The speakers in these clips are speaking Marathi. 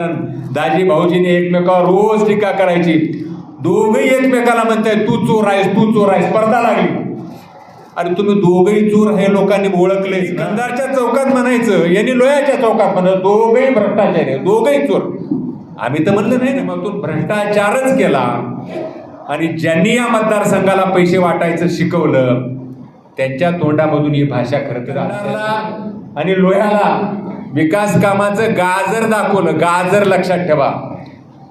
दाजी भाऊजीने एकमेकावर रोज टीका करायची. दोघही एकमेकाला म्हणताय तू चोर आहेस तू चोर आहेस. स्पर्धा लागली. आणि तुम्ही दोघही चोर हे लोकांनी ओळखले. कंधारच्या चौकात म्हणायचं यांनी लोह्याच्या चौकात म्हणायचं दोघही भ्रष्टाचारी आहे, दोघही चोर. आम्ही तर म्हणलं नाही ना मग तू भ्रष्टाचारच केला. आणि ज्यांनी या मतदारसंघाला पैसे वाटायचं शिकवलं त्यांच्या तोंडामधून ही भाषा खरं तर. आणि लोह्याला. विकास कामाचं गाजर दाखवलं गाजर लक्षात ठेवा.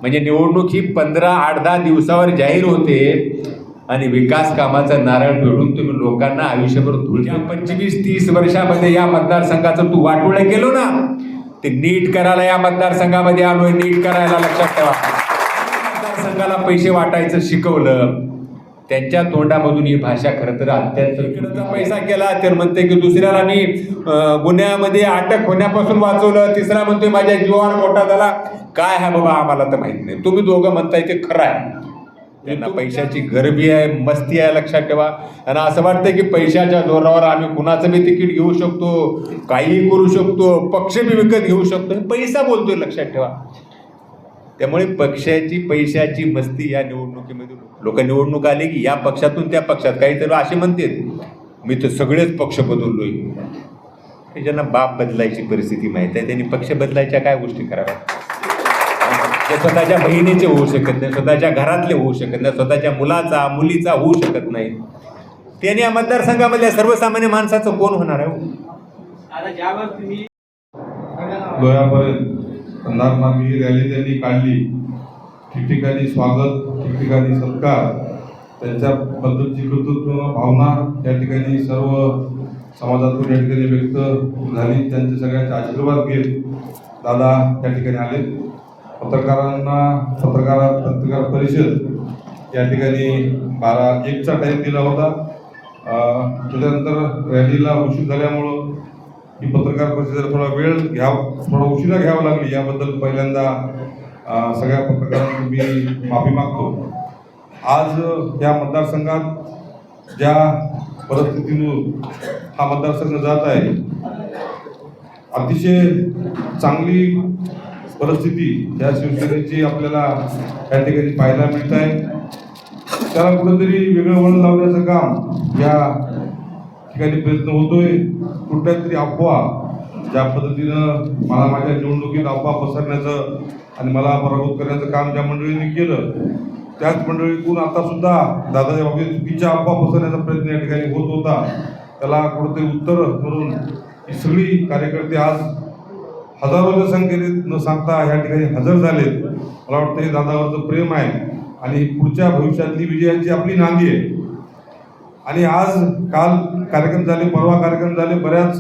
म्हणजे निवडणूक ही पंधरा आठ दहा दिवसावर जाहीर होते आणि विकास कामाचं नारळ फेडून तुम्ही लोकांना आयुष्यभर धुळच्या पंचवीस तीस वर्षामध्ये या मतदारसंघाचं तू वाटोळं केलो ना ते नीट करायला या मतदारसंघामध्ये आलोय नीट करायला लक्षात ठेवा. मतदारसंघाला पैसे वाटायचं शिकवलं त्यांच्या तोंडामधून ही भाषा खरं तर अत्यंत इकडचा पैसा केला तर म्हणते की दुसऱ्याला मी गुन्ह्यामध्ये अटक होण्यापासून वाचवलं तिसरा म्हणतोय माझ्या जीवावर मोठा झाला. काय आहे बाबा आम्हाला तर माहीत नाही. तुम्ही दोघं म्हणताय ते खरं आहे. त्यांना पैशाची गरबी आहे मस्ती आहे लक्षात ठेवा. आणि असं वाटतं की पैशाच्या जोरावर आम्ही कुणाचं बी तिकीट घेऊ शकतो काहीही करू शकतो पक्ष बी विकत घेऊ शकतो. पैसा बोलतोय लक्षात ठेवा. त्यामुळे पक्षाची पैशाची मस्ती या निवडणुकीमध्ये लोक निवडणूक आली की या पक्षातून त्या पक्षात. काहीतरी असे म्हणते मी तर सगळेच पक्ष बदललोय. हे ज्यांना बाप बदलायची परिस्थिती माहीत आहे त्यांनी पक्ष बदलायच्या काय गोष्टी कराव्या? जे स्वतःच्या बहिणीचे होऊ शकत नाही स्वतःच्या घरातले होऊ शकत नाही स्वतःच्या मुलाचा मुलीचा होऊ शकत नाही. त्याने या मतदारसंघामधल्या सर्वसामान्य माणसाचं कोण होणार आहे. हो? रॅली त्यांनी काढली. ठिकठिकाणी स्वागत ठिकठिकाणी सत्कार. त्यांच्याबद्दलची कर्तृत्व भावना या ठिकाणी सर्व समाजातून या ठिकाणी व्यक्त झाली. त्यांचे सगळ्यांचे आशीर्वाद घेत दादा या ठिकाणी आले. पत्रकारांना पत्रकार पत्रकार परिषद या ठिकाणी बारा एकचा टाईम दिला होता. त्याच्यानंतर रॅलीला उशीर झाल्यामुळं ही पत्रकार परिषदेला थोडा वेळ घ्याव थोडा उशिरा घ्यावा लागली. याबद्दल पहिल्यांदा सगळ्या पत्रकारांना मी माफी मागतो. आज या मतदारसंघात ज्या परिस्थितीतून हा मतदारसंघ जात आहे अतिशय चांगली परिस्थिती या शिवसेनेची आपल्याला या ठिकाणी पाहायला मिळत आहे. त्याला कुठंतरी वेगळं वळण लावण्याचं काम या ठिकाणी प्रयत्न होतोय. कुठल्या तरी अफवा ज्या पद्धतीनं मला माझ्या निवडणुकीत अफवा पसरण्याचं आणि मला पराभूत करण्याचं काम ज्या मंडळींनी केलं त्याच मंडळीतून आता सुद्धा दादाच्या बाबतीत चुकीच्या अफवा पसरण्याचा प्रयत्न या ठिकाणी होत होता. त्याला कुठंतरी उत्तर म्हणून ही सगळी कार्यकर्ते आज हजारोच्या संख्येने न सांगता या ठिकाणी हजर झालेत. मला वाटतं हे दादावरचं प्रेम आहे आणि पुढच्या भविष्यातली विजयाची आपली नांदी आहे. आणि आज काल कार्यक्रम झाले परवा कार्यक्रम झाले बऱ्याच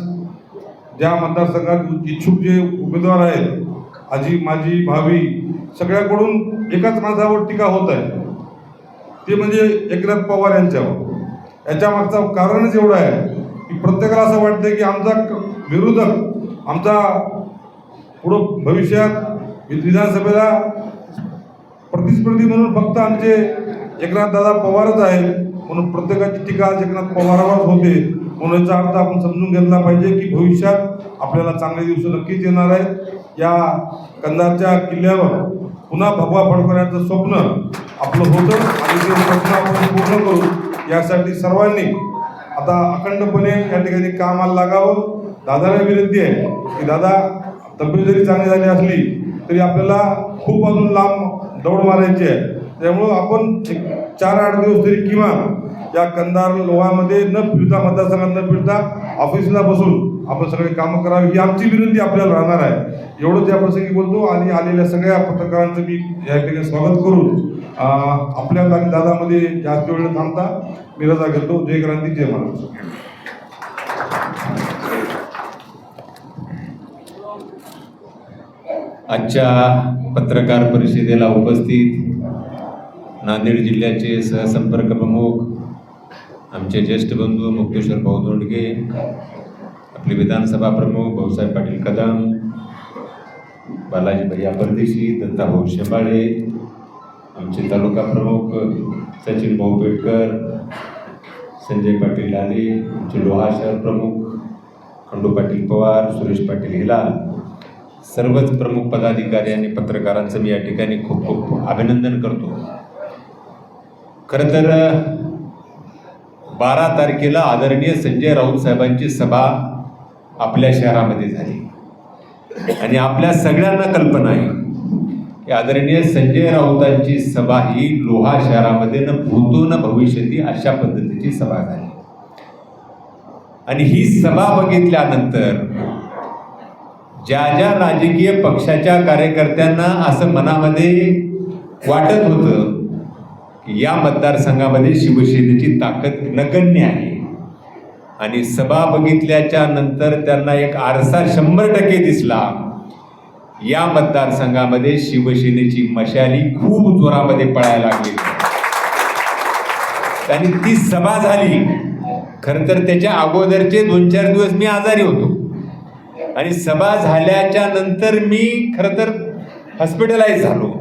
ज्या मतदारसंघात इच्छुक जे उमेदवार आहेत आजी माझी भावी सगळ्याकडून एकाच माणसावर टीका होत आहे. ते म्हणजे एकनाथ पवार यांच्यावर. याच्या मागचं कारणच एवढं आहे की प्रत्येकाला असं वाटतं की आमचा विरोधक आमचा पुढं भविष्यात विधानसभेला प्रतिस्पर्धी म्हणून फक्त आमचे एकनाथ दादा पवारच आहेत. म्हणून प्रत्येकाची टीका आज एकनाथ पवारावरच होते. म्हणून याचा अर्थ आपण समजून घेतला पाहिजे की भविष्यात आपल्याला चांगले दिवस नक्कीच येणार आहेत. या कंधारच्या किल्ल्यावर पुन्हा भगवा फडकवण्याचं स्वप्न आपलं होतं आणि ते स्वप्न आपण पूर्ण करू. यासाठी सर्वांनी आता अखंडपणे या ठिकाणी कामाला लागावं. दादाला विनंती आहे की दादा तब्येत जरी चांगली झाली असली तरी आपल्याला खूप अजून लांब दौड मारायची आहे. त्यामुळं आपण चार आठ दिवस तरी किमान या कंधार लोहामध्ये न फिरता मतदारसंघात न फिरता ऑफिसला बसून आपण सगळे कामं करावी ही आमची विनंती आपल्याला राहणार आहे. एवढंच या प्रसंगी बोलतो आणि आलेल्या सगळ्या पत्रकारांचं मी या ठिकाणी स्वागत करून आपल्या आणि दादामध्ये जास्त वेळ थांबता मी रजा घेतो. जय क्रांती जय महाराष्ट्र आजच्या पत्रकार परिषदेला उपस्थित नांदेड जिल्ह्याचे सहसंपर्क प्रमुख आमचे ज्येष्ठ बंधू मुक्तेश्वर भाऊ दोंडगे आपले विधानसभा प्रमुख भाऊसाहेब पाटील कदम बालाजी भैया परदेशी दत्ताभाऊ शेंबाळे आमचे तालुका प्रमुख सचिन भाऊ पेटकर संजय पाटील लाले आमचे लोहा शहर प्रमुख खंडू पाटील पवार सुरेश पाटील हिलाल सर्वच प्रमुख पदाधिकारी आणि पत्रकारांचं मी या ठिकाणी खूप खूप अभिनंदन करतो. खरं तर बारा तारखेला आदरणीय संजय राऊत साहेबांची सभा आपल्या शहरामध्ये झाली. आणि आपल्या सगळ्यांना कल्पना आहे की आदरणीय संजय राऊतांची सभा ही लोहा शहरामध्ये न भूतो न भविष्यती अशा पद्धतीची सभा झाली. आणि ही सभा बघितल्यानंतर ज्या ज्या राजकीय पक्षाच्या कार्यकर्त्यांना असं मनामध्ये वाटत होतं या मतदारसंघामध्ये शिवसेनेची ताकद नगण्य आहे. आणि सभा बघितल्याच्या नंतर त्यांना एक आरसा शंभर टक्के दिसला. या मतदारसंघामध्ये शिवसेनेची मशाली खूप जोरामध्ये पळायला लागली. आणि ती सभा झाली. खरं तर त्याच्या अगोदरचे दोन चार दिवस मी आजारी होतो. आणि सभा झाल्याच्यानंतर मी खरं तर हॉस्पिटलाइज झालो.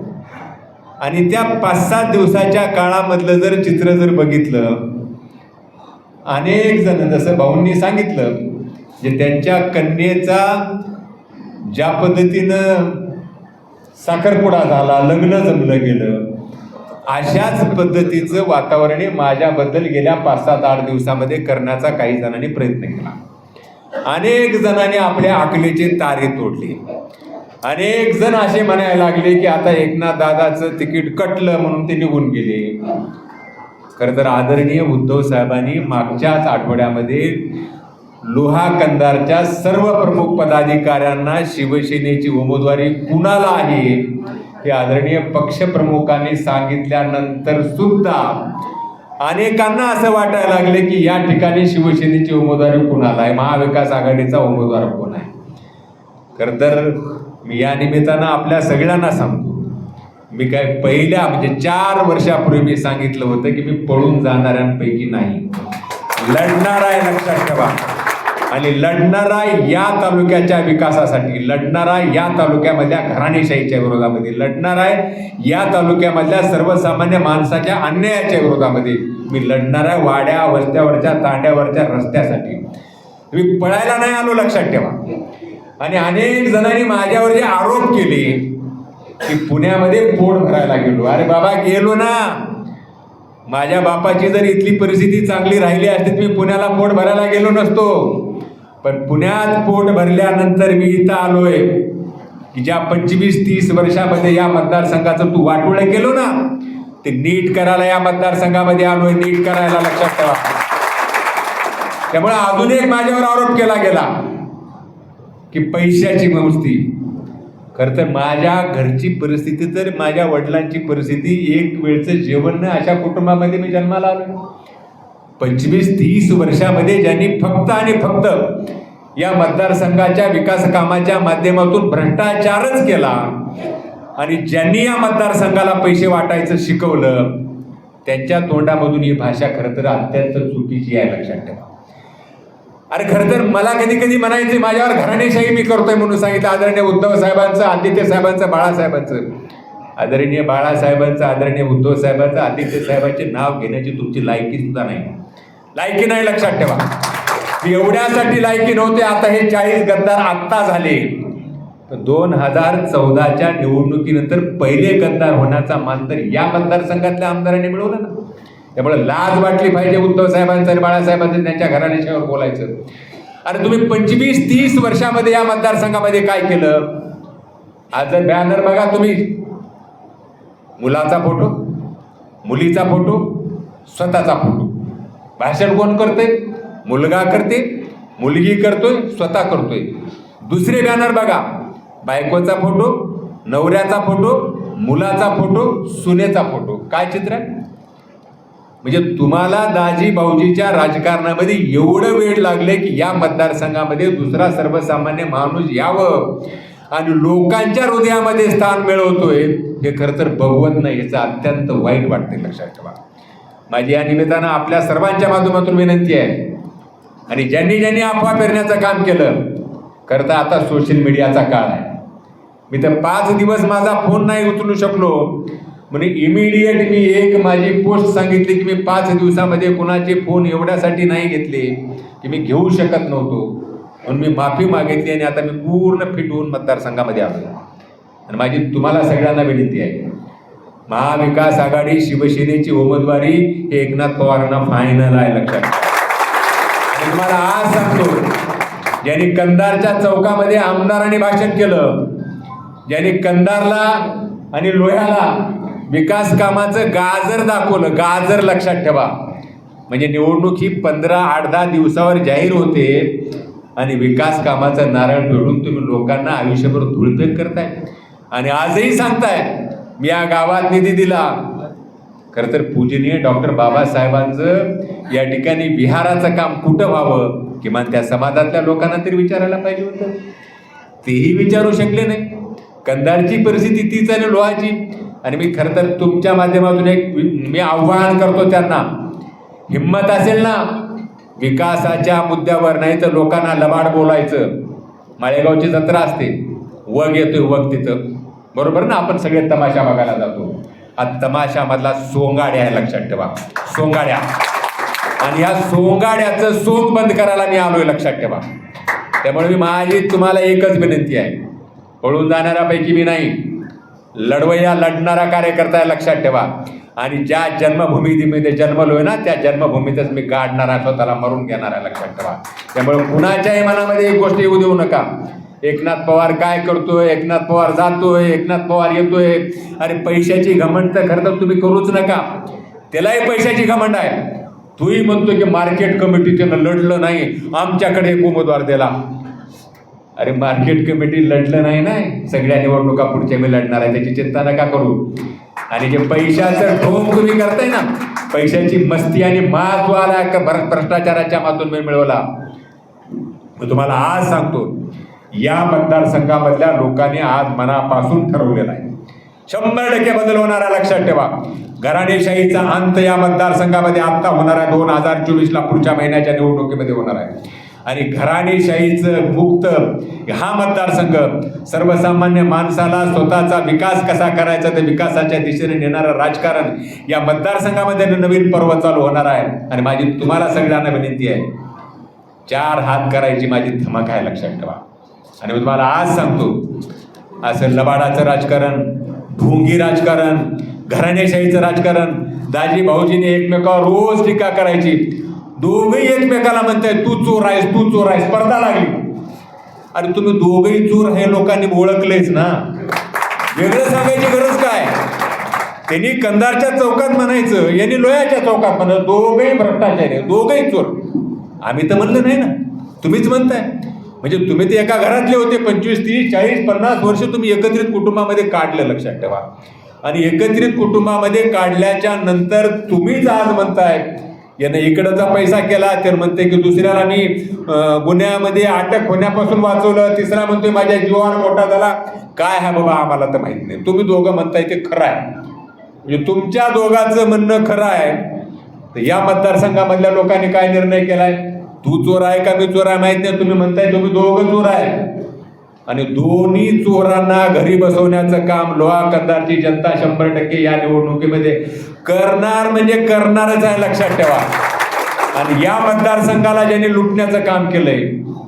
आणि त्या पाच सात दिवसाच्या काळामधलं जर चित्र जर बघितलं अनेक जण जसं भाऊंनी सांगितलं जे त्यांच्या कन्येचा ज्या पद्धतीनं साखरपुडा झाला लग्न जमलं गेलं अशाच पद्धतीचं वातावरण माझ्याबद्दल गेल्या पाच सात आठ दिवसामध्ये करण्याचा काही जणांनी प्रयत्न केला. अनेक जणांनी आपल्या आकलेचे तारे तोडले. अनेक जण असे म्हणायला लागले की आता एकनाथ दादाचं तिकीट कटलं म्हणून ते निघून गेले. खरं तर आदरणीय उद्धव साहेबांनी मागच्याच आठवड्यामध्ये लोहा कंदारच्या सर्व प्रमुख पदाधिकाऱ्यांना शिवसेनेची उमेदवारी कुणाला आहे हे आदरणीय पक्षप्रमुखांनी सांगितल्यानंतर सुद्धा अनेकांना असं वाटायला लागले की या ठिकाणी शिवसेनेची उमेदवारी कुणाला आहे? महाविकास आघाडीचा उमेदवार कोण आहे? खरं तर मी या निमित्तानं आपल्या सगळ्यांना सांगतो. मी काय पहिल्या म्हणजे चार वर्षापूर्वी मी सांगितलं होतं की मी पळून जाणाऱ्यांपैकी नाही. लढणार आहे लक्षात ठेवा. आणि लढणारा या तालुक्याच्या विकासासाठी लढणारा या तालुक्यामधल्या घराणेशाहीच्या विरोधामध्ये लढणार आहे या तालुक्यामधल्या सर्वसामान्य माणसाच्या अन्यायाच्या विरोधामध्ये मी लढणार आहे वाड्या वस्त्यावरच्या तांड्यावरच्या रस्त्यासाठी. मी पळायला नाही आलो लक्षात ठेवा. आणि अनेक जणांनी माझ्यावर जे आरोप केले की पुण्यामध्ये पोट भरायला गेलो. अरे बाबा गेलो ना. माझ्या बापाची जर इथली परिस्थिती चांगली राहिली असती तर मी पुण्याला पोट भरायला गेलो नसतो. पण पुण्यात पोट भरल्यानंतर मी इथं आलोय की ज्या पंचवीस तीस वर्षामध्ये या मतदारसंघाचं तू वाटोळं केलो ना ते नीट करायला या मतदारसंघामध्ये आलोय नीट करायला लक्षात ठेवा. त्यामुळे अजून एक माझ्यावर आरोप केला गेला. की पैशाची मस्ती. खरं तर माझ्या घरची परिस्थिती तर माझ्या वडिलांची परिस्थिती एक वेळचं जेवण अशा कुटुंबामध्ये मी जन्माला आलो पंचवीस तीस वर्षामध्ये ज्यांनी फक्त आणि फक्त या मतदारसंघाच्या विकास कामाच्या माध्यमातून भ्रष्टाचारच केला आणि ज्यांनी या मतदारसंघाला पैसे वाटायचं शिकवलं त्यांच्या तोंडामधून ही भाषा खरं तर अत्यंत चुकीची आहे लक्षात ठेवा. अरे खरं तर मला कधी कधी म्हणायचे माझ्यावर घराणेशाही मी करतोय म्हणून सांगितलं. आदरणीय उद्धव साहेबांचं आदित्य साहेबांचं बाळासाहेबांचं. आदरणीय बाळासाहेबांचं आदरणीय उद्धव साहेबांचं आदित्य साहेबांचे नाव घेण्याची तुमची लायकी सुद्धा नाही. लायकी नाही लक्षात ठेवा. मी एवढ्यासाठी लायकी नव्हते आता हे चाळीस गद्दार आत्ता झाले. तर दोन हजार चौदाच्या निवडणुकीनंतर पहिले गद्दार होण्याचा मान तर या मतदारसंघातल्या आमदारांनी मिळवलं ना. त्यामुळे लाज वाटली पाहिजे उद्धव साहेबांचं आणि बाळासाहेबांचं त्यांच्या घराण्याच्यावर बोलायचं. अरे तुम्ही पंचवीस तीस वर्षामध्ये या मतदारसंघामध्ये काय केलं? आज बॅनर बघा तुम्ही. मुलाचा फोटो मुलीचा फोटो स्वतःचा फोटो. भाषण कोण करते मुलगा करते मुलगी करतोय स्वतः करतोय. दुसरे बॅनर बघा. बायकोचा फोटो नवऱ्याचा फोटो मुलाचा फोटो सुनेचा फोटो. काय चित्र? आहे म्हणजे तुम्हाला दाजी भाऊजीच्या राजकारणामध्ये एवढं वेळ लागले की या मतदारसंघामध्ये दुसरा सर्वसामान्य माणूस यावं. आणि लोकांच्या हृदयामध्ये स्थान मिळवतोय. हे खरं तर बघवत नाही याचं अत्यंत वाईट वाटते लक्षात ठेवा. माझी या निमित्तानं आपल्या सर्वांच्या माध्यमातून विनंती आहे. आणि ज्यांनी ज्यांनी अफवा पेरण्याचं काम केलं खरं तर आता सोशल मीडियाचा काळ आहे. मी तर पाच दिवस माझा फोन नाही उचलू शकलो. म्हणजे इमिडिएट मी एक माझी पोस्ट सांगितली की मी पाच दिवसामध्ये कुणाचे फोन एवढ्यासाठी नाही घेतले की मी घेऊ शकत नव्हतो. म्हणून मी माफी मागितली आणि आता मी पूर्ण फिट होऊन मतदारसंघामध्ये आलो आणि माझी तुम्हाला सगळ्यांना विनंती आहे महाविकास आघाडी शिवसेनेची उमेदवारी हे एकनाथ पवारांना फायनल आहे लक्षात तुम्हाला आज सांगतो ज्यांनी कंधारच्या चौकामध्ये आमदारांनी भाषण केलं ज्यांनी कंधारला आणि लोह्याला विकास कामाचं गाजर दाखवलं गाजर लक्षात ठेवा. म्हणजे निवडणूक ही पंधरा आठ दहा दिवसावर जाहीर होते आणि विकास कामाचं नारळ फेडून तुम्ही लोकांना आयुष्यभर धुळपेक करताय. आणि आजही सांगताय मी या गावात निधी दिला. खरं तर पूजनीय डॉक्टर बाबासाहेबांचं या ठिकाणी विहाराचं काम कुठं व्हावं किमान त्या समाजातल्या लोकांना तरी विचारायला पाहिजे होतं. तेही विचारू शकले नाही. कंधारची परिस्थिती तीच आहे लोहाची. आणि मी खरं तर तुमच्या माध्यमातून एक मी आव्हान करतो त्यांना. हिंमत असेल ना विकासाच्या मुद्द्यावर नाही तर लोकांना लबाड बोलायचं. माळेगावची जत्रा असते. वग येतोय वग तिथं. बरोबर ना? आपण सगळे तमाशा बघायला जातो. हा तमाशामधला सोंगाड्या आहे लक्षात ठेवा. सोंगाड्या. आणि ह्या सोंगाड्याचं सोंग बंद करायला मी आलोय लक्षात ठेवा. त्यामुळे मी माझी तुम्हाला एकच विनंती आहे. पळून जाणाऱ्यापैकी मी नाही. लढवय्या लढणारा कार्यकर्ता आहे लक्षात ठेवा. आणि ज्या जन्मभूमीमध्ये जन्मलोय ना त्या जन्मभूमीतच मी गाडणारा स्वतःला मरून घेणारा लक्षात ठेवा. त्यामुळे कुणाच्याही मनामध्ये एक गोष्ट येऊ देऊ नका. एकनाथ पवार काय करतोय? एकनाथ पवार जातोय एकनाथ पवार येतोय. अरे पैशाची घमंड तर खरं तर तुम्ही करूच नका. त्यालाही पैशाची घमंड आहे. तूही म्हणतो की मार्केट कमिटी त्यानं लढलं नाही. आमच्याकडे एक उमेदवार दिला. अरे मार्केट कमिटी लढलं नाही ना सगळ्या निवडणुका पुढच्या मी लढणार आहे त्याची चिंता नका करू. आणि जे पैशाचं ठोम तुम्ही करताय ना पैशाची मस्ती आणि माज जो आला का भर भ्रष्टाचाराच्या मातून मी मिळवला. मी तुम्हाला आज सांगतो या मतदारसंघामधल्या लोकांनी आज मनापासून ठरवलेला आहे. शंभर टक्के बदल होणारा लक्षात ठेवा. घराणेशाहीचा अंत या मतदारसंघामध्ये आत्ता होणार आहे. दोन हजार चोवीसला पुढच्या महिन्याच्या निवडणुकीमध्ये होणार आहे. आणि घराणेशाहीचं मुक्त हा मतदारसंघ सर्वसामान्य माणसाला स्वतःचा विकास कसा करायचा ते विकासाच्या दिशेने नेणारं राजकारण या मतदारसंघामध्ये नवीन पर्व चालू होणार आहे. आणि माझी तुम्हाला सगळ्यांना विनंती आहे चार हात करायची माझी धमक आहे लक्षात ठेवा. आणि मी तुम्हाला आज सांगतो असं लबाडाचं राजकारण ढोंगी राजकारण घराणेशाहीचं राजकारण दाजी भाऊजीने एकमेकावर रोज टीका करायची. दोघंही एकमेकाला म्हणताय तू चोर आहेस तू चोर आहेस. स्पर्धा लागली. आणि तुम्ही दोघंही चोर हे लोकांनी ओळखलेच ना. वेगळं सांगायची गरज काय? त्यांनी कंधारच्या चौकात म्हणायचं यांनी लोह्याच्या चौकात म्हणत दोघंही भ्रष्टाचारी आहे, दोघंही चोर. आम्ही तर म्हणलं नाही ना. तुम्हीच म्हणताय. म्हणजे तुम्ही ते एका घरातले होते पंचवीस तीस चाळीस पन्नास वर्ष तुम्ही एकत्रित कुटुंबामध्ये काढलं लक्षात ठेवा. आणि एकत्रित कुटुंबामध्ये काढल्याच्या नंतर तुम्हीच आज म्हणताय यानं इकडचा पैसा केला तर म्हणते की दुसऱ्याला मी गुन्ह्यामध्ये अटक होण्यापासून वाचवलं तिसरा म्हणतोय माझ्या जीवावर मोठा झाला. काय आहे बाबा आम्हाला तर माहीत नाही. तुम्ही दोघं म्हणताय ते खरं आहे. म्हणजे तुमच्या दोघांचं म्हणणं खरं आहे. तर या मतदारसंघामधल्या लोकांनी काय निर्णय केलाय? तू चोर आहे का मी चोर आहे माहीत नाही. तुम्ही म्हणताय तुम्ही दोघं चोर आहे. आणि दोन्ही चोरांना घरी बसवण्याचं काम लोहा कंदारची जनता शंभर टक्के या निवडणुकीमध्ये करणार म्हणजे करणारच आहे लक्षात ठेवा. आणि या मतदारसंघाला ज्यांनी लुटण्याचं काम केलंय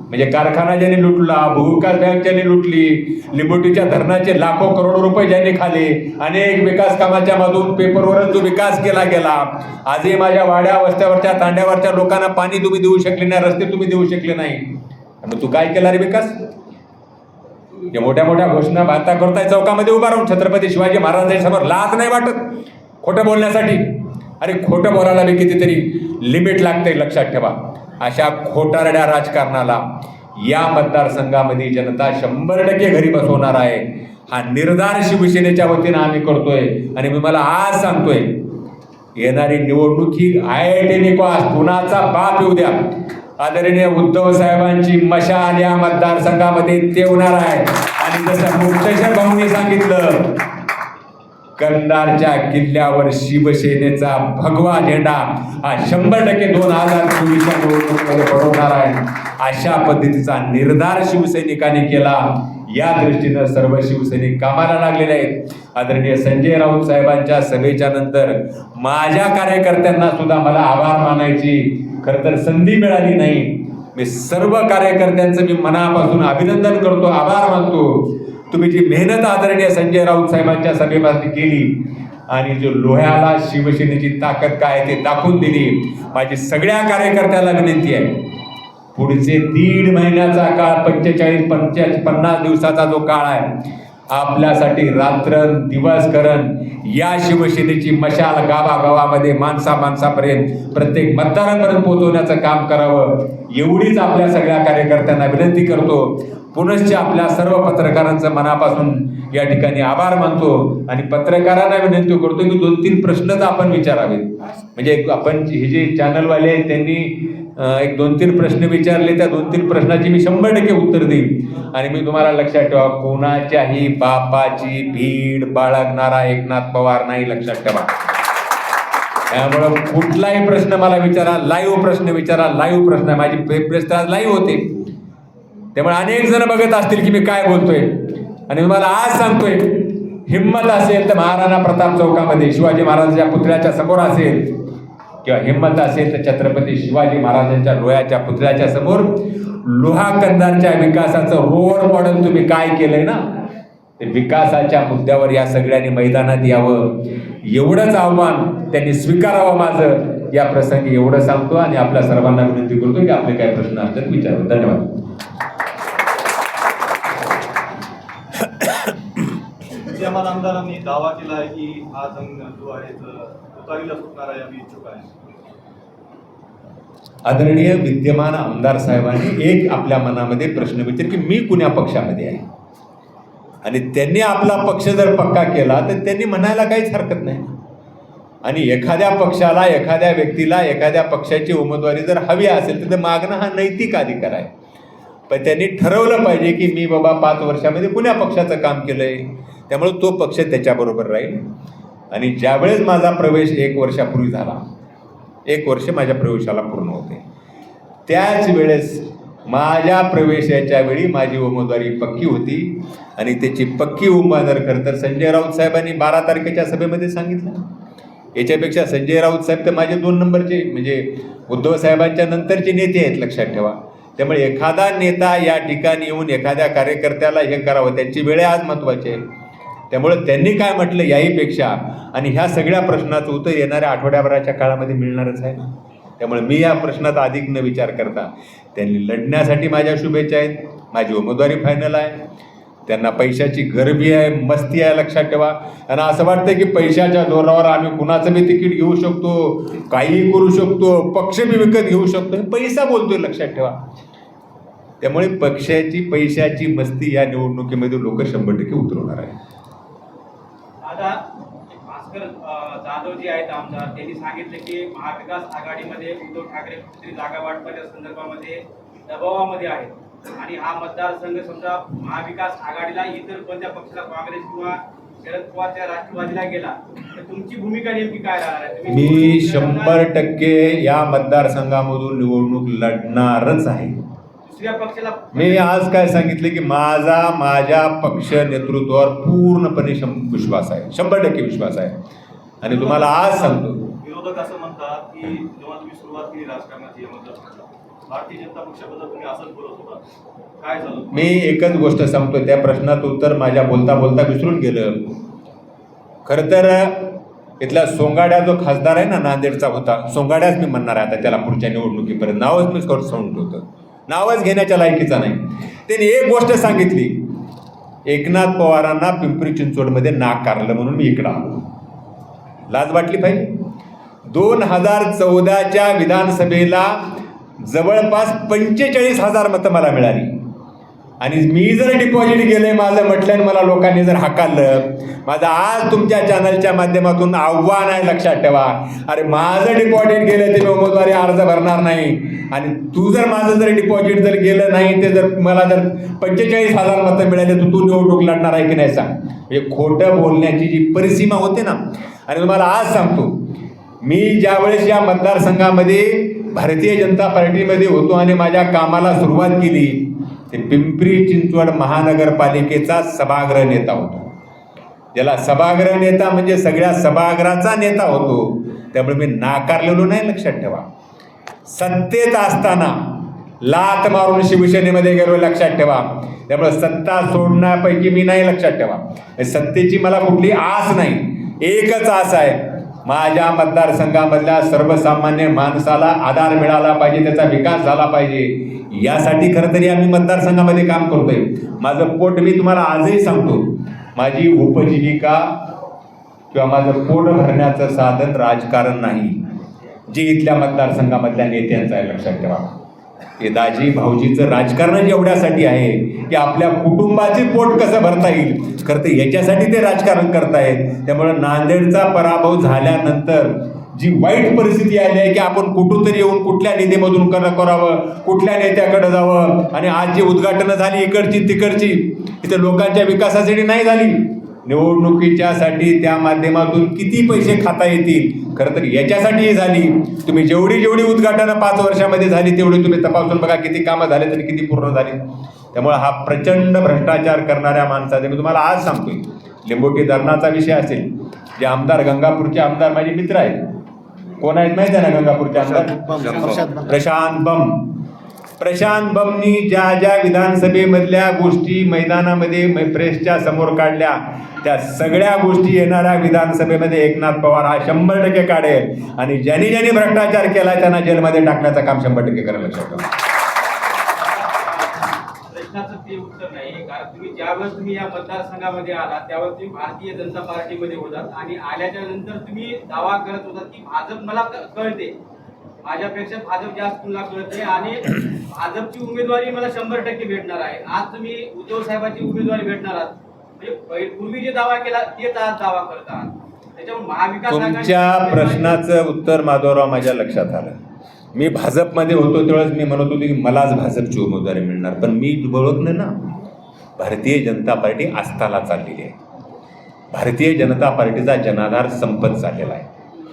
म्हणजे कारखाना ज्यांनी लुटला भूविकास बँक ज्यांनी लुटली लिंबोटीच्या धरणाचे लाखो करोडो रुपये ज्यांनी खाले अनेक विकास कामाच्या मधून पेपरवरच जो विकास केला गेला आजही माझ्या वाड्या वस्त्यावरच्या तांड्यावरच्या लोकांना पाणी तुम्ही देऊ शकले नाही रस्ते तुम्ही देऊ शकले नाही. आणि तू काय केला रे विकास? या मोठ्या मोठ्या घोषणा बाता करताय चौकामध्ये उभा राहून छत्रपती शिवाजी महाराजांसमोर लाज नाही वाटत? खोटं बोलण्यासाठी. अरे खोटं बोलायला बी कितीतरी लिमिट लागते लक्षात ठेवा. अशा खोटारड्या राजकारणाला या मतदारसंघामध्ये जनता शंभर टक्के घरी बसवणार आहे. हा निर्धार शिवसेनेच्या वतीनं आम्ही करतोय आणि मी मला आज सांगतोय येणारी निवडणूक ही आय आय टी निकॉस कुणाचा बाप येऊ द्या. आदरणीय उद्धव साहेबांची मशाल या मतदारसंघामध्ये तेवणार आहे. आणि जसं मुक्तेश्वर भाऊनी सांगितलं कंधारच्या किल्ल्यावर शिवसेनेचा भगवा झेंडा. हा शंभर टक्के दोन हजार चोवीसच्या निवडणुकीमध्ये पडवणार आहे. अशा पद्धतीचा निर्धार शिवसैनिकांनी केला. या दृष्टीनं सर्व शिवसैनिक कामाला लागलेले आहेत. आदरणीय संजय राऊत साहेबांच्या सभेच्या नंतर माझ्या कार्यकर्त्यांना सुद्धा मला आभार मानायची खरं तर संधी मिळाली नाही. मी सर्व कार्यकर्त्यांचं मी मनापासून अभिनंदन करतो आभार मानतो. तुम्ही जी मेहनत आदरणीय संजय राऊत साहेबांच्या सभेमध्ये केली आणि जो लोह्याला शिवसेनेची ताकद काय आहे ते दाखवून दिली माझी सगळ्या कार्यकर्त्याला विनंती आहे. पुढचे दीड महिन्याचा काळ पंचेचाळीस पंचा पन्नास दिवसाचा जो काळ आहे आपल्यासाठी रात्र दिवस करण या शिवसेनेची मशाल गावागावामध्ये माणसा माणसापर्यंत प्रत्येक मतदारांपर्यंत पोहोचवण्याचं काम करावं एवढीच आपल्या सगळ्या कार्यकर्त्यांना विनंती करतो. पुनश्च आपल्या सर्व पत्रकारांचं मनापासून या ठिकाणी आभार मानतो आणि पत्रकारांना विनंती करतो की दोन तीन प्रश्नच आपण विचारावेत. म्हणजे आपण हे जे चॅनलवाले आहेत त्यांनी एक दोन तीन प्रश्न विचारले त्या दोन तीन प्रश्नाची मी शंभर टक्के उत्तर देईन. आणि मी तुम्हाला लक्षात ठेवा कोणाच्याही बापाची भीड बाळगणारा एकनाथ पवार नाही लक्षात ठेवा. त्यामुळं कुठलाही प्रश्न मला विचारा लाईव्ह प्रश्न विचारा लाईव्ह प्रश्न माझी प्रेस तर आज लाईव्ह होते. त्यामुळे अनेक जण बघत असतील की मी काय बोलतोय. आणि तुम्हाला आज सांगतोय हिंमत असेल तर महाराणा प्रताप चौकामध्ये शिवाजी महाराजांच्या पुतळ्याच्या समोर असेल. किंवा हिंमत असेल तर छत्रपती शिवाजी महाराजांच्या लोह्याच्या पुतळ्याच्या समोर लोहा कंदारच्या विकासाचं रोड मॉडेल तुम्ही काय केलंय ना? ते विकासाच्या मुद्द्यावर या सगळ्यांनी मैदानात यावं. एवढंच आव्हान त्यांनी स्वीकारावं माझं. या प्रसंगी एवढं सांगतो आणि आपल्या सर्वांना विनंती करतो की आपले काय प्रश्न असतात विचारावे धन्यवाद. विद्यमान आमदारांनी दावा केला आहे की हा संघ जो आहे तुतारीला सुटणार आहे आम्ही इच्छुक आहे. आदरणीय विद्यमान आमदार साहेबांनी एक आपल्या मनामध्ये प्रश्न विचार की मी कुण्या पक्षामध्ये आहे? आणि त्यांनी आपला पक्ष जर पक्का केला तर त्यांनी म्हणायला काहीच हरकत नाही. आणि एखाद्या पक्षाला एखाद्या व्यक्तीला एखाद्या पक्षाची उमेदवारी जर हवी असेल तर मागणं हा नैतिक अधिकार आहे. पण त्यांनी ठरवलं पाहिजे की मी बाबा पाच वर्षामध्ये कुण्या पक्षाचं काम केलं आहे त्यामुळे तो पक्ष त्याच्याबरोबर राहील. आणि ज्यावेळेस माझा प्रवेश एक वर्षापूर्वी झाला एक वर्ष माझ्या प्रवेशाला पूर्ण होते. त्याच वेळेस माझ्या प्रवेशाच्या वेळी माझी उमेदवारी पक्की होती आणि त्याची पक्की उमेदवार खरं तर संजय राऊत साहेबांनी बारा तारखेच्या सभेमध्ये सांगितलं. याच्यापेक्षा संजय राऊत साहेब तर माझे दोन नंबरचे म्हणजे उद्धव साहेबांच्या नंतरचे नेते आहेत लक्षात ठेवा. त्यामुळे एखादा नेता या ठिकाणी येऊन एखाद्या कार्यकर्त्याला हे करावं त्यांची वेळ आज महत्त्वाची आहे. त्यामुळे त्यांनी काय म्हटलं याहीपेक्षा आणि ह्या सगळ्या प्रश्नाचं उत्तर येणाऱ्या आठवड्याभराच्या काळामध्ये मिळणारच आहे ना? त्यामुळे मी या प्रश्नाचा अधिक न विचार करता त्यांनी लढण्यासाठी माझ्या शुभेच्छा आहेत. माझी उमेदवारी फायनल आहे. त्यांना पैशाची गरबी आहे मस्ती आहे लक्षात ठेवा. आणि असं वाटतं की पैशाच्या जोरावर आम्ही कुणाचं बी तिकीट घेऊ शकतो काहीही करू शकतो पक्ष बी विकत घेऊ शकतो पैसा बोलतोय लक्षात ठेवा. त्यामुळे पक्षाची पैशाची मस्ती या निवडणुकीमध्ये लोक शंभर टक्के उतरवणार आहे आता भास्कर जाधव जे आहेत आमदार. त्यांनी सांगितले की महाविकास आघाडीमध्ये उद्धव ठाकरे कुठेतरी जागा वाटपाच्या संदर्भामध्ये दबावामध्ये आहेत. आणि हा मतदारसंघ समजा महाविकास आघाडीला इतर कोणत्या पक्षाला काँग्रेस किंवा शरद पवारच्या राष्ट्रवादीला गेला तर तुमची भूमिका नेमकी काय राहणार आहे? मी शंभर टक्के या मतदारसंघामधून निवडणूक लढणारच आहे. दुसऱ्या पक्षाला मी आज काय सांगितले की माझा माझ्या पक्ष नेतृत्वावर पूर्णपणे शं- विश्वास आहे. शंभर टक्के विश्वास आहे. आणि तुम्हाला आज सांगतो. विरोधक असं म्हणतात की जेव्हा तुम्ही सुरुवात केली राजकारणाची भारतीय जनता पक्षाबद्दल तुम्ही असंच बोलत होता. काय झालं? मी एकच गोष्ट सांगतो त्या प्रश्नाचं उत्तर माझ्या बोलता बोलता विसरून गेलं. खरं तर इथला सोंगाड्या जो खासदार आहे ना नांदेडचा होता सोंगाड्याच मी म्हणणार आहे आता त्याला पुढच्या निवडणुकीपर्यंत. नावच मी करून सांगतो होतं नावच घेण्याच्या लायकीचा नाही. त्यांनी एक गोष्ट सांगितली. एकनाथ पवारांना पिंपरी चिंचवडमध्ये नाकारलं म्हणून मी इकडं आलो. लाज वाटली पाहिजे दोन हजार चौदाच्या विधानसभेला जवळपास पंचेचाळीस हजार मतं मला मिळाली. आणि मी जर डिपॉझिट गेले माझं म्हटलं मला लोकांनी जर हाकाललं माझं आज तुमच्या चॅनलच्या माध्यमातून आव्हान आहे लक्षात ठेवा. अरे माझं डिपॉझिट गेलं ते मी उमेदवारी अर्ज भरणार नाही. आणि तू जर माझं जर डिपॉझिट जर गेलं नाही ते जर मला जर पंचेचाळीस हजार मतं मिळाले तर तू निवडणूक लढणार आहे की नाही सांग? म्हणजे खोटं बोलण्याची जी परिसीमा होते ना आणि तुम्हाला आज सांगतो मी ज्यावेळेस या मतदारसंघामध्ये भारतीय जनता पार्टीमध्ये होतो आणि माझ्या कामाला सुरुवात केली ते पिंपरी चिंचवड महानगरपालिकेचा सभागृह नेता होतो. ज्याला सभागृह नेता म्हणजे सगळ्या सभागृहाचा नेता होतो. त्यामुळे मी नाकारलेलो नाही लक्षात ठेवा. सत्तेत असताना लात मारून शिवसेनेमध्ये गेलो लक्षात ठेवा. त्यामुळे सत्ता सोडण्यापैकी मी नाही लक्षात ठेवा. सत्तेची मला कुठली आस नाही. एकच आस आहे माझ्या मतदारसंघामधल्या सर्वसामान्य माणसाला आधार मिळाला पाहिजे त्याचा विकास झाला पाहिजे. यासाठी खरं तरी आम्ही मतदारसंघामध्ये काम करतोय. माझं पोट मी तुम्हाला आजही सांगतो. माझी उपजीविका किंवा माझं पोट भरण्याचं साधन राजकारण नाही. जे इथल्या मतदारसंघामधल्या नेत्यांचं आहे लक्षात ठेवा. हे दाजी भाऊजीचं राजकारण एवढ्यासाठी आहे की आपल्या कुटुंबाचे पोट कसं भरता येईल? खरं तर याच्यासाठी ते राजकारण करतायत. त्यामुळं नांदेडचा पराभव झाल्यानंतर जी वाईट परिस्थिती आली आहे की आपण कुठून तरी येऊन कुठल्या निधीमधून कर करावं कुठल्या नेत्याकडे जावं? आणि आज जी उद्घाटनं झाली इकडची तिकडची इथे लोकांच्या विकासासाठी नाही झाली. निवडणुकीच्यासाठी त्या माध्यमातून किती पैसे खाता येतील? खरं तर याच्यासाठी ही झाली. तुम्ही जेवढी जेवढी उद्घाटनं पाच वर्षामध्ये झाली तेवढी तुम्ही तपासून बघा किती कामं झाले आणि किती पूर्ण झाली. त्यामुळे हा प्रचंड भ्रष्टाचार करणाऱ्या माणसाचे मी तुम्हाला आज सांगतोय लिंबोटी धरणाचा विषय असेल जे आमदार गंगापूरचे आमदार माझे मित्र आहेत. कोण आहेत माहिती आहे ना गंगापूरचे आमदार? प्रशांत बम प्रशांत बमनी ज्या ज्या विधानसभेमधल्या गोष्टी मैदानामध्ये मै- प्रेसच्या समोर काढल्या त्या सगळ्या गोष्टी येणाऱ्या विधानसभेमध्ये एकनाथ पवार हा शंभर टक्के काढेल. आणि ज्यांनी ज्यांनी भ्रष्टाचार केला त्यांना जेलमध्ये टाकण्याचं काम शंभर टक्के करायला लक्षात ठेवा. उत्तर नाही. कारण तुम्ही ज्यावेळेस तुम्ही या मतदारसंघामध्ये आला त्यावेळेस तुम्ही भारतीय जनता पार्टीमध्ये होतात आणि आल्याच्यानंतर तुम्ही दावा करत होता की भाजप मला कळते. माझ्यापेक्षा भाजप जास्त तुला कळते आणि भाजपची उमेदवारी मला शंभर टक्के भेटणार आहे. आज तुम्ही उद्धव साहेबांची उमेदवारी भेटणार आहात. म्हणजे पूर्वी जे दावा केला तेच आज दावा करत आहात. त्याच्यामुळे महाविकास तुमच्या प्रश्नाचं उत्तर माधवराव माझ्या लक्षात आलं. मी भाजपमध्ये होतो त्यावेळेस मी म्हणत होतो की मलाच भाजपची उमेदवारी मिळणार पण मी ओळखलं ना. भारतीय जनता पार्टी आस्थाला चाललेली आहे. भारतीय जनता पार्टीचा जनाधार संपत झालेला आहे.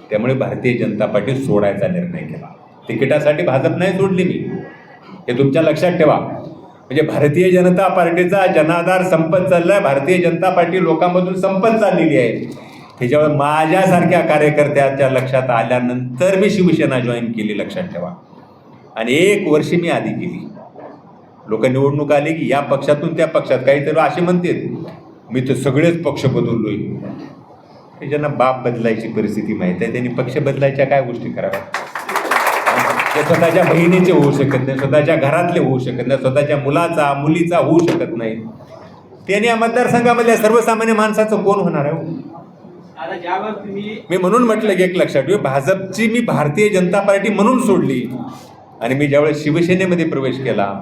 त्यामुळे भारतीय जनता पार्टी सोडायचा निर्णय केला. तिकिटासाठी भाजप नाही सोडली मी. हे तुमच्या लक्षात ठेवा. म्हणजे भारतीय जनता पार्टीचा जनाधार संपत चाललाय. भारतीय जनता पार्टी लोकांमधून संपत चाललेली आहे. त्याच्यामुळे माझ्यासारख्या कार्यकर्त्याच्या लक्षात आल्यानंतर मी शिवसेना जॉईन केली लक्षात ठेवा. आणि एक वर्ष मी आधी केली लोक निवडणूक आली की या पक्षातून त्या पक्षात काहीतरी असे म्हणतात मी तर सगळेच पक्ष बदललोय. ज्यांना बाप बदलायची परिस्थिती माहीत आहे त्यांनी पक्ष बदलायच्या काय गोष्टी कराव्या ते स्वतःच्या बहिणीचे होऊ शकत नाही स्वतःच्या घरातले होऊ शकत नाही स्वतःच्या मुलाचा मुलीचा होऊ शकत नाही त्याने या मतदारसंघामधल्या सर्वसामान्य माणसाचं कोण होणार आहे हो? मी म्हणून म्हटलं की एक लक्षात ठेव भाजपची मी भारतीय जनता पार्टी म्हणून सोडली आणि मी ज्यावेळेस शिवसेनेमध्ये प्रवेश केला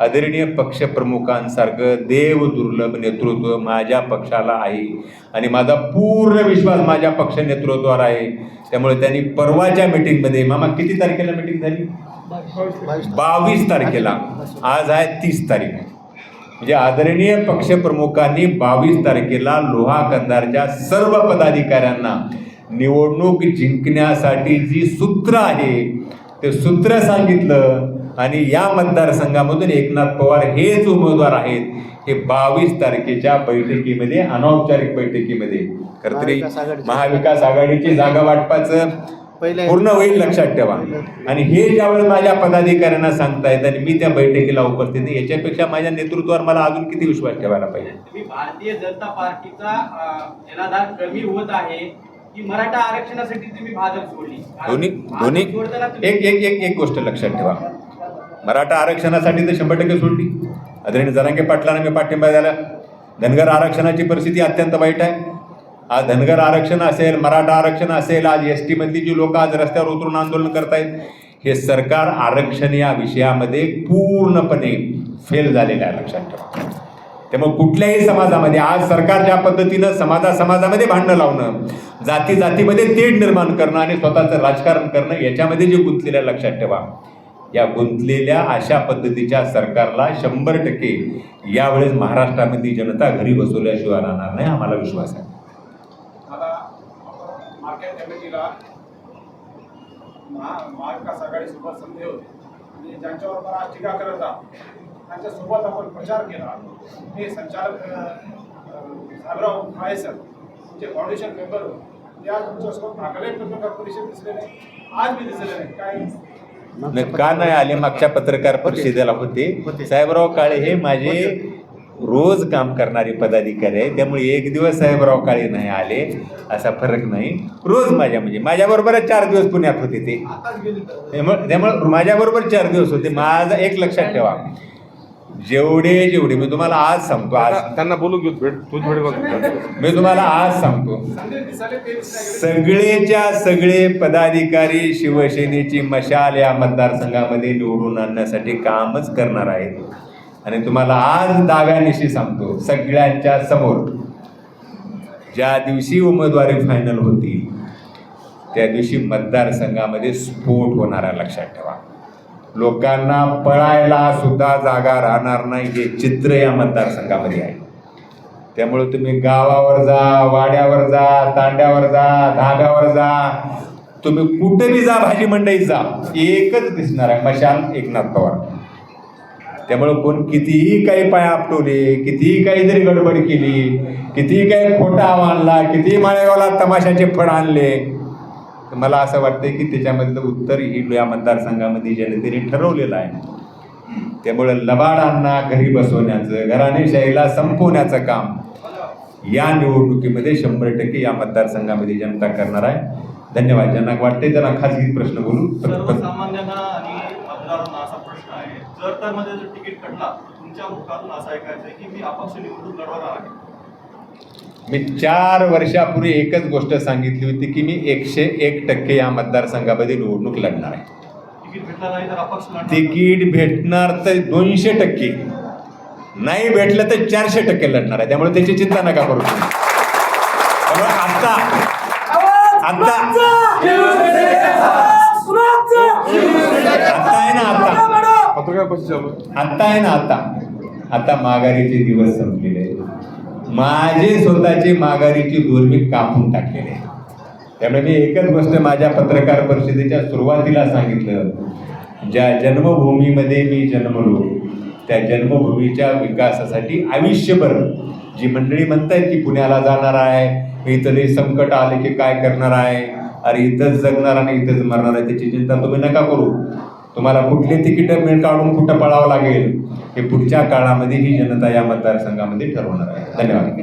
आदरणीय पक्षप्रमुखांसारखं देव दुर्लभ नेतृत्व माझ्या पक्षाला आहे आणि माझा पूर्ण विश्वास माझ्या पक्ष नेतृत्वावर आहे. त्यामुळे त्यांनी परवाच्या मिटिंगमध्ये मामा किती तारखेला मिटिंग झाली? बावीस तारखेला. आज आहे तीस तारीख. म्हणजे आदरणीय पक्षप्रमुखांनी बावीस तारखेला लोहा कंदारच्या सर्व पदाधिकाऱ्यांना निवडणूक जिंकण्यासाठी जी सूत्र आहे ते सूत्र सांगितलं. आणि या मतदारसंघामधून एकनाथ पवार हेच उमेदवार आहेत हे बावीस तारखेच्या बैठकीमध्ये अनौपचारिक बैठकीमध्ये. खरं तरी महाविकास आघाडीची- जागा वाटपाचं पूर्ण होईल लक्षात ठेवा. आणि हे ज्यावेळेस माझ्या पदाधिकाऱ्यांना सांगतायत आणि मी त्या बैठकीला उपस्थित आहे याच्यापेक्षा माझ्या नेतृत्वावर मला अजून किती विश्वास ठेवायला पाहिजे? तुम्ही भारतीय जनता पार्टीचा कमी होत आहे की मराठा आरक्षणासाठी तुम्ही भाजप सोडली. दोन्ही दोन्ही एक एक एक एक गोष्ट लक्षात ठेवा. मराठा आरक्षणासाठी तर शंभर टक्के सोडली. आदरणीय जरांगे पाटलांना मी पाठिंबा द्यायला. धनगर आरक्षणाची परिस्थिती अत्यंत वाईट आहे. आज धनगर आरक्षण असेल मराठा आरक्षण असेल आज एस टीमधली जी लोक आज रस्त्यावर उतरून आंदोलन करतायत हे सरकार आरक्षण या विषयामध्ये पूर्णपणे फेल झालेलं आहे लक्षात ठेवा. त्यामुळे कुठल्याही समाजामध्ये आज सरकार ज्या पद्धतीनं समाजा समाजामध्ये भांडणं लावणं जाती जातीमध्ये तेढ निर्माण करणं आणि स्वतःचं राजकारण करणं याच्यामध्ये जे आहे लक्षात ठेवा. या गुंतलेल्या अशा पद्धतीच्या सरकारला शंभर टक्के यावेळेस महाराष्ट्रामध्ये जनता घरी बसवल्याशिवाय राहणार नाही आम्हाला विश्वास आहे. आता मार्केट कमिटीला संधी होते. आणि ज्यांच्यावर आपण आज टीका करत आहात त्यांच्यासोबत आपण प्रचार केला. हे संचालक साहेबराव काळे सर जे फाउंडेशन मेंबर होते ते आज तुमच्यासोबत नागालँड पत्रकार परिषद दिसले नाही. आज मी दिसले नाही. काय? न का नाही आले मागच्या पत्रकार परिषदेला होते? साहेबराव काळे हे माझे रोज काम करणारे पदाधिकारी आहे त्यामुळे एक दिवस साहेबराव काळे नाही आले असा फरक नाही. रोज माझ्या म्हणजे माझ्याबरोबरच चार दिवस पुण्यात होते ते. त्यामुळे त्यामुळे माझ्याबरोबर चार दिवस होते. माझा एक लक्षात ठेवा. जेवढे जेवढे मी तुम्हाला आज सांगतो आज. त्यांना बोलू घेऊ भेट बघ. मी तुम्हाला आज सांगतो ते सगळेच्या सगळे पदाधिकारी शिवसेनेची मशाल या मतदारसंघामध्ये निवडून आणण्यासाठी कामच करणार आहेत. आणि तुम्हाला आज दाव्यानिशी सांगतो सगळ्यांच्या समोर ज्या दिवशी उमेदवारी फायनल होती त्या दिवशी मतदारसंघामध्ये स्फोट होणारा लक्षात ठेवा. लोकांना पळायला सुद्धा जागा राहणार नाही हे चित्र या मतदारसंघामध्ये आहे. त्यामुळे तुम्ही गावावर जा वाड्यावर जा तांड्यावर जा धाब्यावर जा तुम्ही कुठेही जा भाजी मंडईत जा एकच दिसणार आहे मशाल एकनाथ पवार. त्यामुळे कोण कितीही काही पाय आपटवले कितीही काही जरी गडबड केली कितीही काही खोटा आणला कितीही माळेगावला तमाशाचे फळ आणले तर मला असं वाटतं की त्याच्यामधलं उत्तर ही या मतदारसंघामध्ये जनतेने ठरवलेलं आहे. त्यामुळं लबाडांना घरी बसवण्याचं घराणेशाहीला संपवण्याचं काम या निवडणुकीमध्ये शंभर टक्के या मतदारसंघामध्ये जनता करणार आहे. धन्यवाद. ज्यांना वाटते त्यांना खासगी प्रश्न बोलू. सर्वसामान्यांना आणि मतदारांना असा प्रश्न आहे. जर तर मध्ये जर तिकीट कटला तुमच्या मुखातून असं ऐकायचं की मी अपक्ष निवडणूक लढवणार आहे. मी चार वर्षापूर्वी एकच गोष्ट सांगितली होती की मी एकशे एक टक्के या मतदारसंघामध्ये निवडणूक लढणार आहे तिकीट भेटला नाही तर अपक्ष लढणार तिकीट भेटणार तर दोनशे टक्के नाही भेटलं तर चारशे टक्के लढणार आहे त्यामुळे त्याची चिंता नका करू. त्यामुळे आता आता आता आहे ना आता. आता आहे ना आता आता माघारीचे दिवस संपलेले आहेत. माझे स्वतःचे माघारीची दोर मी कापून टाकलेले आहे. त्यामुळे मी एकच गोष्ट माझ्या पत्रकार परिषदेच्या सुरुवातीला सांगितलं ज्या जन्मभूमीमध्ये मी जन्मलो त्या जन्मभूमीच्या विकासासाठी आयुष्यभर जी मंडळी म्हणतायत की पुण्याला जाणार आहे इथं संकट आले की काय करणार आहे अरे इथंच जगणार आणि इथंच मरणार आहे त्याची चिंता तुम्ही नका करू. तुम्हाला कुठले तिकीटं मिळ काढून कुठं पळावं लागेल हे पुढच्या काळामध्ये ही जनता या मतदारसंघामध्ये ठरवणार आहे. धन्यवाद.